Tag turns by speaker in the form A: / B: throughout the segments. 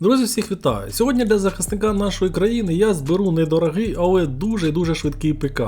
A: Друзі, всіх вітаю! Сьогодні для захисника нашої країни я зберу недорогий, але дуже дуже швидкий ПК.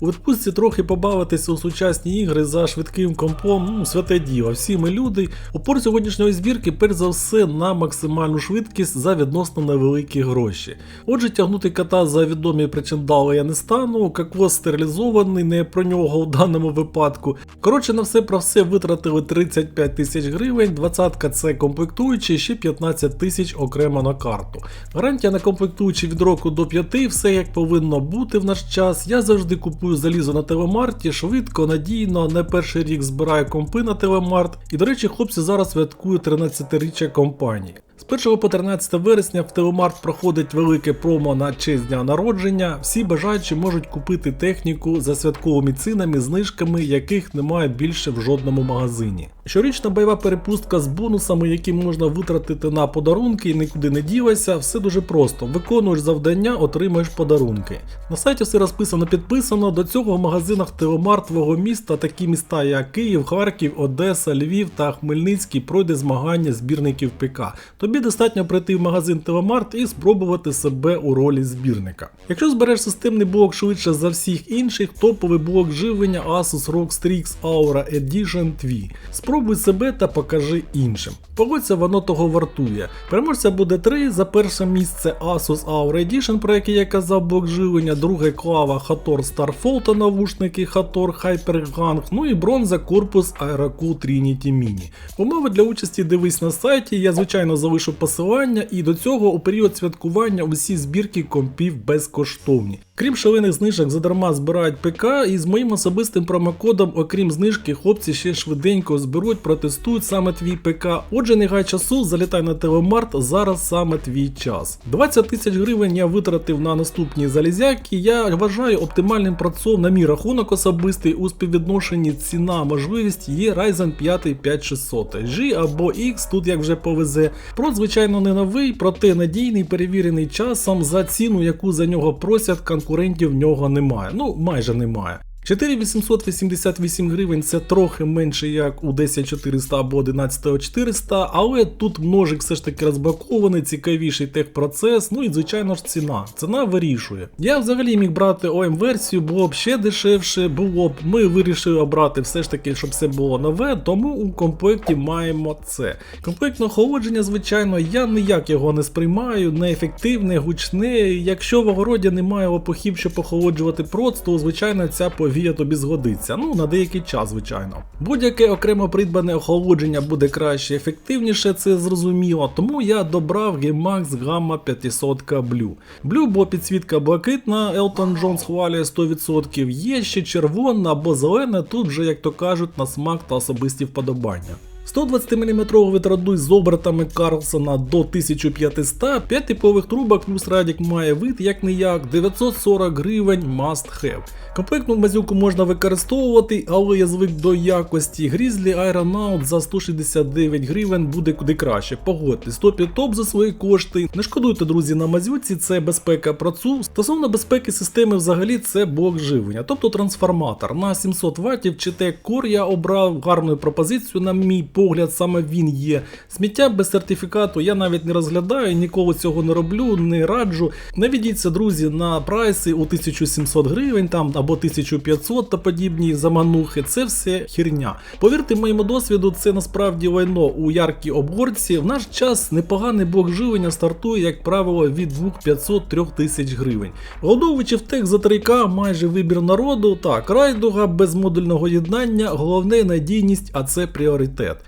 A: У відпустці трохи побавитися у сучасні ігри за швидким компом, ну, святе діло. Всі ми люди. Упор сьогоднішньої збірки, перш за все, на максимальну швидкість за відносно невеликі гроші. Отже, тягнути кота за відомі причиндали я не стану, каквос стерилізований, не про нього в даному випадку. Коротше, на все про все витратили 35 тисяч гривень, 20 це комплектуючі, ще 15 тисяч окремо на карту. Гарантія на комплектуючі від року до 5, все як повинно бути в наш час. Я завжди купую залізо на телемарті, швидко, надійно, не перший рік збираю компи на телемарт. І до речі, хлопці зараз святкують 13-річчя компанії. З 1 по 13 вересня в Телемарт проходить велике промо на честь дня народження. Всі бажаючі можуть купити техніку за святковими цінами, знижками, яких немає більше в жодному магазині. Щорічна бойова перепустка з бонусами, які можна витратити на подарунки і нікуди не ділася, все дуже просто. Виконуєш завдання, отримуєш подарунки. На сайті все розписано підписано. До цього в магазинах Телемарт твого міста, такі міста, як Київ, Харків, Одеса, Львів та Хмельницький, пройде змагання збірників ПК. Тобі достатньо прийти в магазин Телемарт і спробувати себе у ролі збірника. Якщо збереш системний блок швидше за всіх інших, топовий блок живлення Asus ROG Strix Aura Edition твій. Спробуй себе та покажи іншим. Погодься, воно того вартує. Переможця буде 3, за перше місце Asus Aura Edition, про який я казав блок живлення, друге клава Hator Starfall та навушники Hator HyperGang, ну і бронза корпус Aerocool Trinity Mini. Умови для участі дивись на сайті, я звичайно залишу посилання, і до цього у період святкування усі збірки компів безкоштовні. Крім шалених знижок, задарма збирають ПК, і з моїм особистим промокодом, окрім знижки, хлопці ще швиденько зберуть, протестують саме твій ПК. Отже, не гай часу, залітай на телемарт, зараз саме твій час. 20 тисяч гривень я витратив на наступні залізяки. Я вважаю оптимальним працом на мій рахунок особистий у співвідношенні ціна можливість є Ryzen 5 5600 G або X, тут як вже повезе. Про звичайно не новий, проте надійний, перевірений часом за ціну, яку за нього просять, конкурентів в нього немає. Ну майже немає. 4888 гривень це трохи менше як у 10400 або 11400, але тут множик все ж таки розблокований, цікавіший техпроцес, ну і звичайно ж ціна. Ціна вирішує. Я взагалі міг брати ом версію, було б ще дешевше, було б. Ми вирішили обрати все ж таки, щоб все було нове, тому у комплекті маємо це. Комплектне охолодження, звичайно, я ніяк його не сприймаю, неефективне, гучне. Якщо в огороді немає лопухів, щоб охолоджувати проц, то звичайно ця повія тобі згодиться. Ну, на деякий час, звичайно. Будь-яке окремо придбане охолодження буде краще, ефективніше, це зрозуміло. Тому я добрав GameMax Gamma 500 Blue. Blue, бо підсвітка блакитна, Elton John схвалює 100%. Є ще червона або зелена, тут вже, як то кажуть, на смак та особисті вподобання. 120-мм витрадуй з обертами Карлсона до 1500, 5 типових трубок плюс радік має вид як не як 940 гривень must have. Комплектну мазюку можна використовувати, але я звик до якості. Grizzly Aeronaut за 169 гривень буде куди краще. Погодьте, 100 топ за свої кошти. Не шкодуйте, друзі, на мазюці, це безпека працу. Стосовно безпеки системи взагалі це блок живлення, тобто трансформатор. На 700 Вт чи Core я обрав гарну пропозицію, на мій погляд, саме він є. Сміття без сертифікату я навіть не розглядаю, ніколи цього не роблю, не раджу. Не ведіться, друзі, на прайси у 1700 гривень там або 1500 та подібні заманухи. Це все херня. Повірте моєму досвіду, це насправді лайно у яркій обгорці. В наш час непоганий блок живлення стартує, як правило, від 2500-3000 тисяч гривень. Голодовуючи в тех за 3К майже вибір народу, так, райдуга без модульного єднання, головне надійність, а це пріоритет.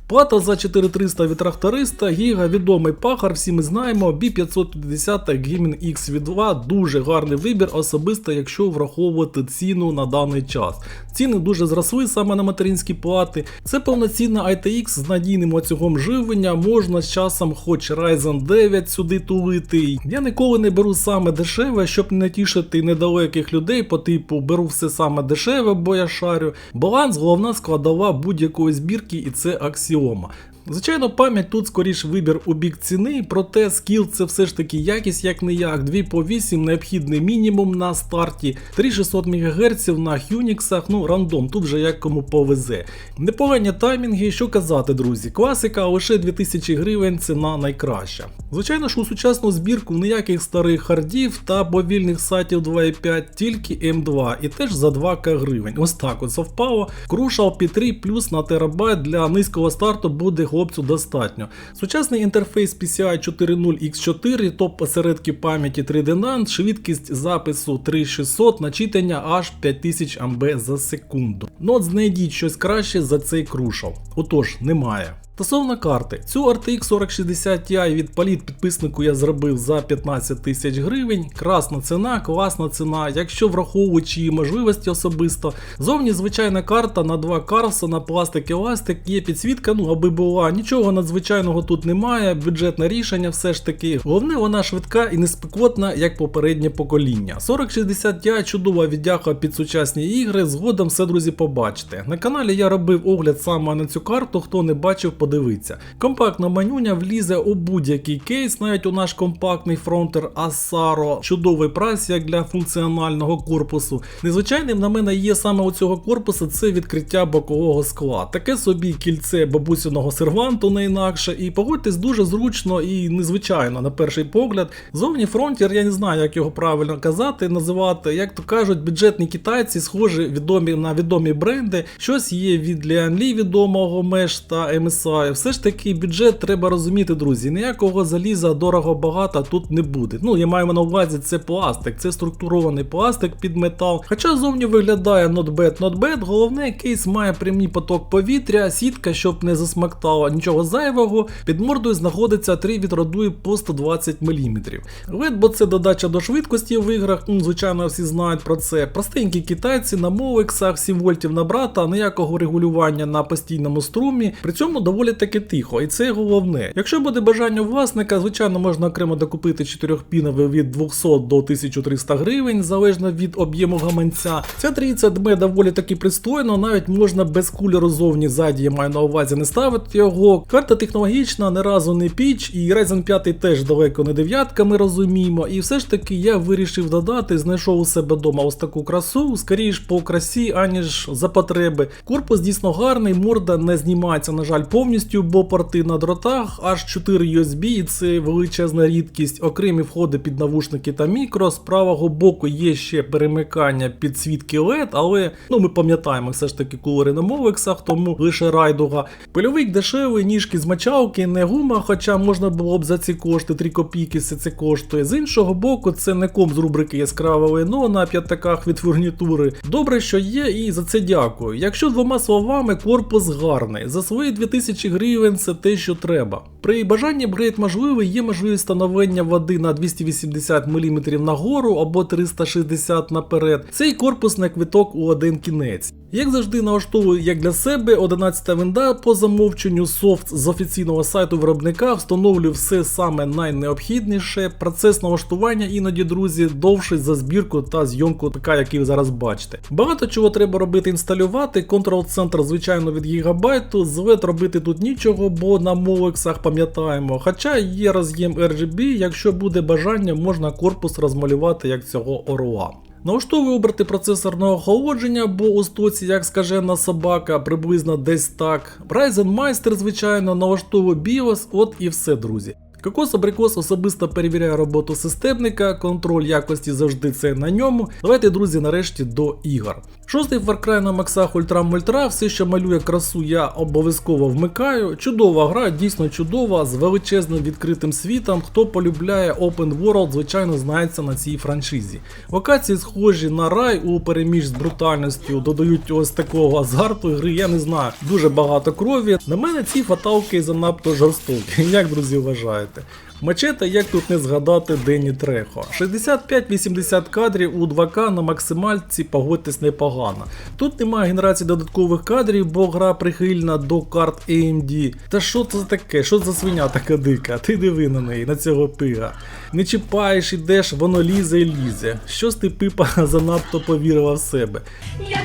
A: Плата за 4300 від тракториста, Гіга відомий пахар, всі ми знаємо, B550 Gaming X від 2 дуже гарний вибір, особисто якщо враховувати ціну на даний час. Ціни дуже зросли саме на материнські плати. Це повноцінна ITX з надійним оцюгом живлення, можна з часом хоч Ryzen 9 сюди тулити. Я ніколи не беру саме дешеве, щоб не тішити недалеких людей по типу беру все саме дешеве, бо я шарю. Баланс головна складова будь-якої збірки, і це дома Звичайно, пам'ять тут скоріш вибір у бік ціни, проте скіл це все ж таки якість як не як. 2 по 8 необхідний мінімум на старті, 3600 МГц на Unix, ну рандом, тут вже як кому повезе. Непогані таймінги, що казати, друзі. Класика, лише 2000 гривень ціна найкраща. Звичайно ж, у сучасну збірку ніяких старих хардів та повільних сайтів 2.5, тільки М2 і теж за 2К гривень. Ось так от совпало. Крушал P3 плюс на терабайт для низького старту буде хлопцю достатньо. Сучасний інтерфейс PCI 4.0 X4, топ посередки пам'яті 3D NAND, швидкість запису 3600, начитання аж 5000 АМБ за секунду. Ну от знайдіть щось краще за цей крушал. Отож, немає. Стосовно карти, цю RTX 4060 Ti від Політ підписнику я зробив за 15 тисяч гривень. Красна ціна, класна ціна, якщо враховуючи її можливості особисто. Зовні звичайна карта на два Карлсона, пластик еластик, є підсвітка, ну аби була. Нічого надзвичайного тут немає, бюджетне рішення все ж таки. Головне, вона швидка і не спекотна, як попереднє покоління. 4060 Ti чудова віддяка під сучасні ігри. Згодом все, друзі, побачите. На каналі я робив огляд саме на цю карту, хто не бачив, подивиться. Компактна манюня влізе у будь-який кейс, навіть у наш компактний фронтер Asaro. Чудовий прайс як для функціонального корпусу. Незвичайним на мене є саме у цього корпусу це відкриття бокового скла. Таке собі кільце бабусиного серванту не інакше. І погодьтесь дуже зручно і незвичайно на перший погляд. Зовні фронтір, я не знаю, як його правильно казати, називати. Як то кажуть, бюджетні китайці схожі відомі на відомі бренди. Щось є від Li відомого Mesh та MSI. Все ж таки бюджет треба розуміти, друзі. Ніякого заліза дорого багато тут не буде. Ну, я маю на увазі, це пластик, це структурований пластик під метал. Хоча зовні виглядає not bad, not bad. Головне, кейс має прямий поток повітря, сітка, щоб не засмактала нічого зайвого. Під мордою знаходиться три вітродуї по 120 мм. LED, бо це додача до швидкості в іграх, ну, звичайно, всі знають про це. Простенькі китайці на мовексах 7 вольтів на брата, ніякого регулювання на постійному струмі. При цьому доволі таки тихо, і це головне. Якщо буде бажання власника, звичайно, можна окремо докупити 4-піновий від 200 до 1300 гривень, залежно від об'єму гаманця. Ця трійця дме доволі таки пристойно, навіть можна без кулеру зовні ззаді, маю на увазі не ставити його. Карта технологічна, не разу не піч, і Ryzen 5 теж далеко не дев'ятка, ми розуміємо. І все ж таки я вирішив додати, знайшов у себе вдома ось таку красу, скоріш по красі, аніж за потреби. Корпус дійсно гарний, морда не знімається, на жаль, повністю, бо порти на дротах, аж 4 USB, і це величезна рідкість, окремі входи під навушники та мікро. З правого боку є ще перемикання підсвітки LED, але ну ми пам'ятаємо все ж таки кулери на мовексах, тому лише райдуга. Пильовик дешевий, ніжки з мочалки, не гума, хоча можна було б за ці кошти 3 копійки все це коштує. З іншого боку, це не ком з рубрики Яскраве лайно на п'ятаках від фурнітури. Добре, що є, і за це дякую. Якщо двома словами, корпус гарний. За свої 2000 гривень це те, що треба. При бажанні апгрейд можливий, є можливість встановлення води на 280 мм нагору або 360 наперед. Цей корпус на квиток у один кінець. Як завжди налаштовую як для себе 11 винда по замовченню софт з офіційного сайту виробника, встановлю все саме найнеобхідніше. Процес налаштування іноді, друзі, довший за збірку та зйомку ПК, який ви зараз бачите. Багато чого треба робити інсталювати. Контрол-центр, звичайно, від гігабайту. З LED робити тут нічого, бо на мовексах пам'ятаємо. Хоча є роз'єм RGB, якщо буде бажання, можна корпус розмалювати як цього орла. Налаштовую оберти процесорного охолодження, бо у стоці, як скажена собака, приблизно десь так. Ryzen Meister, звичайно, налаштовую BIOS, от і все, друзі. Кокос Абрикос особисто перевіряє роботу системника, контроль якості завжди це на ньому. Давайте, друзі, нарешті до ігор. Шостий Far на максах Ультра Мультра, все, що малює красу, я обов'язково вмикаю. Чудова гра, дійсно чудова, з величезним відкритим світом. Хто полюбляє Open World, звичайно, знається на цій франшизі. Локації схожі на рай у переміж з брутальністю, додають ось такого азарту гри, я не знаю, дуже багато крові. На мене ці фаталки занадто жорстокі. Як друзі вважаєте? Мачете, як тут не згадати Дені Трехо. 65-80 кадрів у 2К на максимальці, погодьтесь непогано. Тут немає генерації додаткових кадрів, бо гра прихильна до карт AMD. Та що це таке? Що за свиня така дика? Ти диви на неї, на цього пига. Не чіпаєш, ідеш, воно лізе і лізе. Щось ти пипа занадто повірила в себе.
B: Я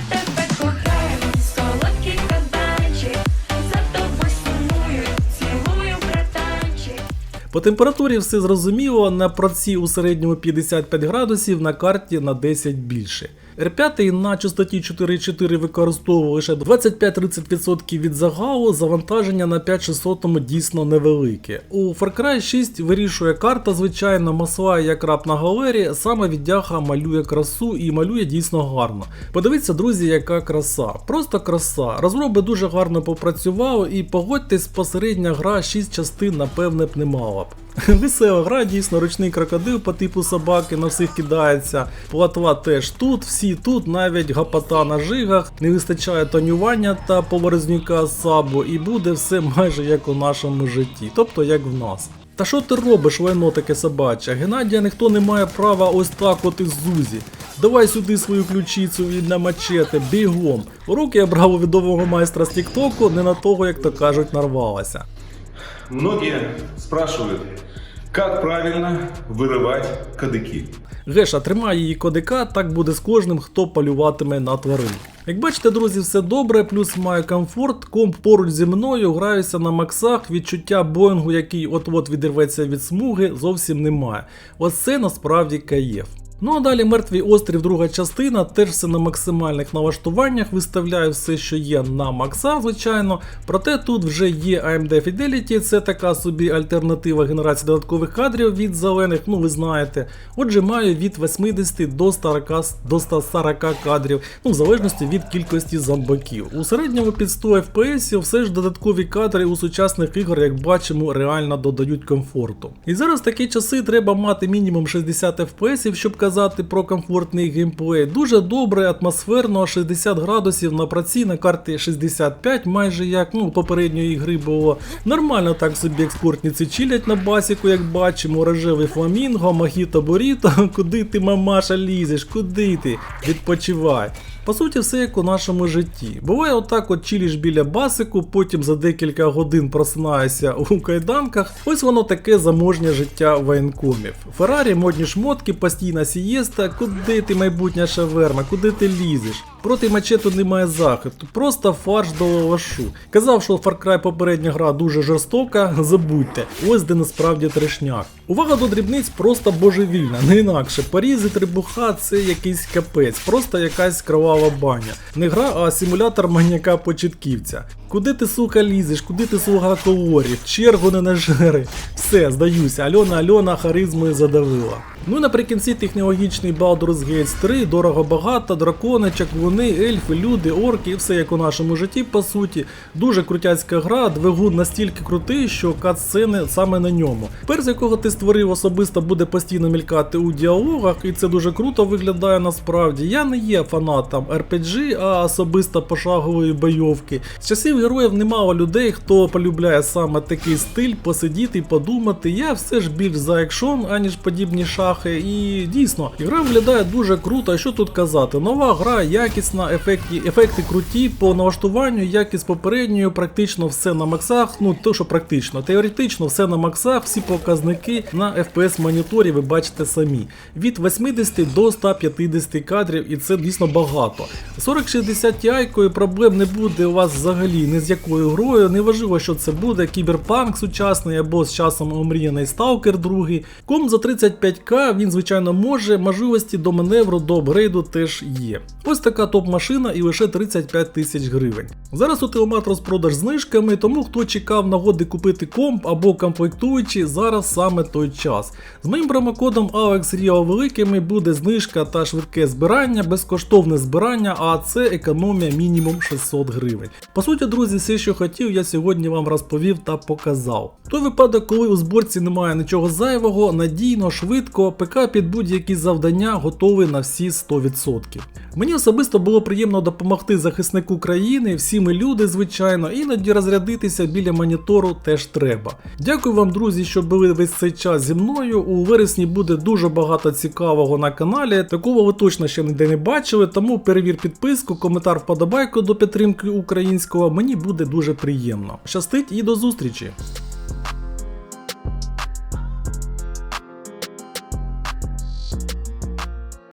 A: По температурі все зрозуміло, на праці у середньому 55 градусів, на карті на 10 більше. R5 на частоті 4.4 використовував лише 25-30% від загалу, завантаження на 5600 дійсно невелике. У Far Cry 6 вирішує карта, звичайно, масла як раб на галері, саме віддяга малює красу і малює дійсно гарно. Подивіться, друзі, яка краса. Просто краса. Розроби дуже гарно попрацювали і погодьтесь, посередня гра 6 частин, напевне б не мала б. Весела гра, дійсно, ручний крокодил по типу собаки на всіх кидається. Платва теж тут, всі тут, навіть гапота на жигах, не вистачає тонювання та поворознюка сабу, і буде все майже як у нашому житті, тобто як в нас. Та що ти робиш, лайно таке собаче? Геннадія ніхто не має права ось так от із Зузі. Давай сюди свою ключицю і на мачете, бігом. Руки я брав у відомого майстра з Тіктоку, не на того, як то кажуть, нарвалася.
B: Многие спрашивают, как правильно вырывать кадыки.
A: Геша, тримай її кодика, так буде з кожним, хто полюватиме на тварин. Як бачите, друзі, все добре, плюс маю комфорт, комп поруч зі мною, граюся на максах, відчуття Боїнгу, який от-от відірветься від смуги, зовсім немає. Ось це насправді каєф. Ну а далі мертвий острів, друга частина, теж все на максимальних налаштуваннях, виставляю все, що є на макса, звичайно. Проте тут вже є AMD Fidelity, це така собі альтернатива генерації додаткових кадрів від зелених, ну ви знаєте. Отже, маю від 80 до 40, до 140 кадрів, ну в залежності від кількості зомбаків. У середньому під 100 FPS все ж додаткові кадри у сучасних ігор, як бачимо, реально додають комфорту. І зараз в такі часи треба мати мінімум 60 FPS, щоб казати про комфортний геймплей. Дуже добре, атмосферно, 60 градусів на праці на карті 65, майже як ну, попередньої гри було. Нормально так собі експортниці чилять на басіку, як бачимо, рожевий фламінго, махіто боріто. Куди ти, мамаша, лізеш? Куди ти? Відпочивай. По суті, все як у нашому житті. Буває отак от чиліш біля басику, потім за декілька годин просинаєшся у кайданках. Ось воно таке заможнє життя воєнкомів. Феррарі, модні шмотки, постійна сієста. Куди ти майбутня шаверма, куди ти лізеш? Проти мачету немає захисту, просто фарш до лавашу. Казав, що Far Cry попередня гра дуже жорстока, забудьте, ось де насправді трешняк. Увага до дрібниць просто божевільна, не інакше. Порізи трибуха це якийсь капець, просто якась кровава баня. Не гра, а симулятор маньяка початківця. Куди ти, сука, лізеш, куди ти слуга коворів? чергу не нажери. Все, здаюся, Альона Альона харизмою задавила. Ну і наприкінці технологічний Baldur's Gate 3, дорого багато, дракони, чаклуни, ельфи, люди, орки, все як у нашому житті, по суті. Дуже крутяцька гра, двигун настільки крутий, що кат-сцени саме на ньому. Перс, якого ти створив особисто, буде постійно мількати у діалогах, і це дуже круто виглядає насправді. Я не є фанатом RPG, а особисто пошагової бойовки. З часів героїв немало людей, хто полюбляє саме такий стиль, посидіти, подумати. Я все ж більш за екшон, аніж подібні шахи. І дійсно, ігра виглядає дуже круто. Що тут казати? Нова гра, якісна, ефекти, ефекти круті, по налаштуванню, як з попередньою, практично все на максах. Ну то що практично, теоретично все на максах, всі показники на FPS моніторі ви бачите самі. Від 80 до 150 кадрів, і це дійсно багато. 4060 Ti проблем не буде у вас взагалі ні з якою грою. Неважливо, що це буде, кіберпанк сучасний або з часом омріяний Stalker 2. Ком за 35к він, звичайно, може, можливості до маневру, до апгрейду теж є. Ось така топ-машина і лише 35 тисяч гривень. Зараз у Телемат розпродаж знижками, тому хто чекав нагоди купити комп або комплектуючі, зараз саме той час. З моїм промокодом AlexRio великими буде знижка та швидке збирання, безкоштовне збирання, а це економія мінімум 600 гривень. По суті, друзі, все, що хотів, я сьогодні вам розповів та показав. Той випадок, коли у зборці немає нічого зайвого, надійно, швидко, ПК під будь-які завдання готовий на всі 100%. Мені особисто було приємно допомогти захиснику країни, всі ми люди, звичайно, іноді розрядитися біля монітору теж треба. Дякую вам, друзі, що були весь цей час зі мною. У вересні буде дуже багато цікавого на каналі. Такого ви точно ще ніде не бачили, тому перевір підписку, коментар вподобайку до підтримки українського. Мені буде дуже приємно. Щастить і до зустрічі!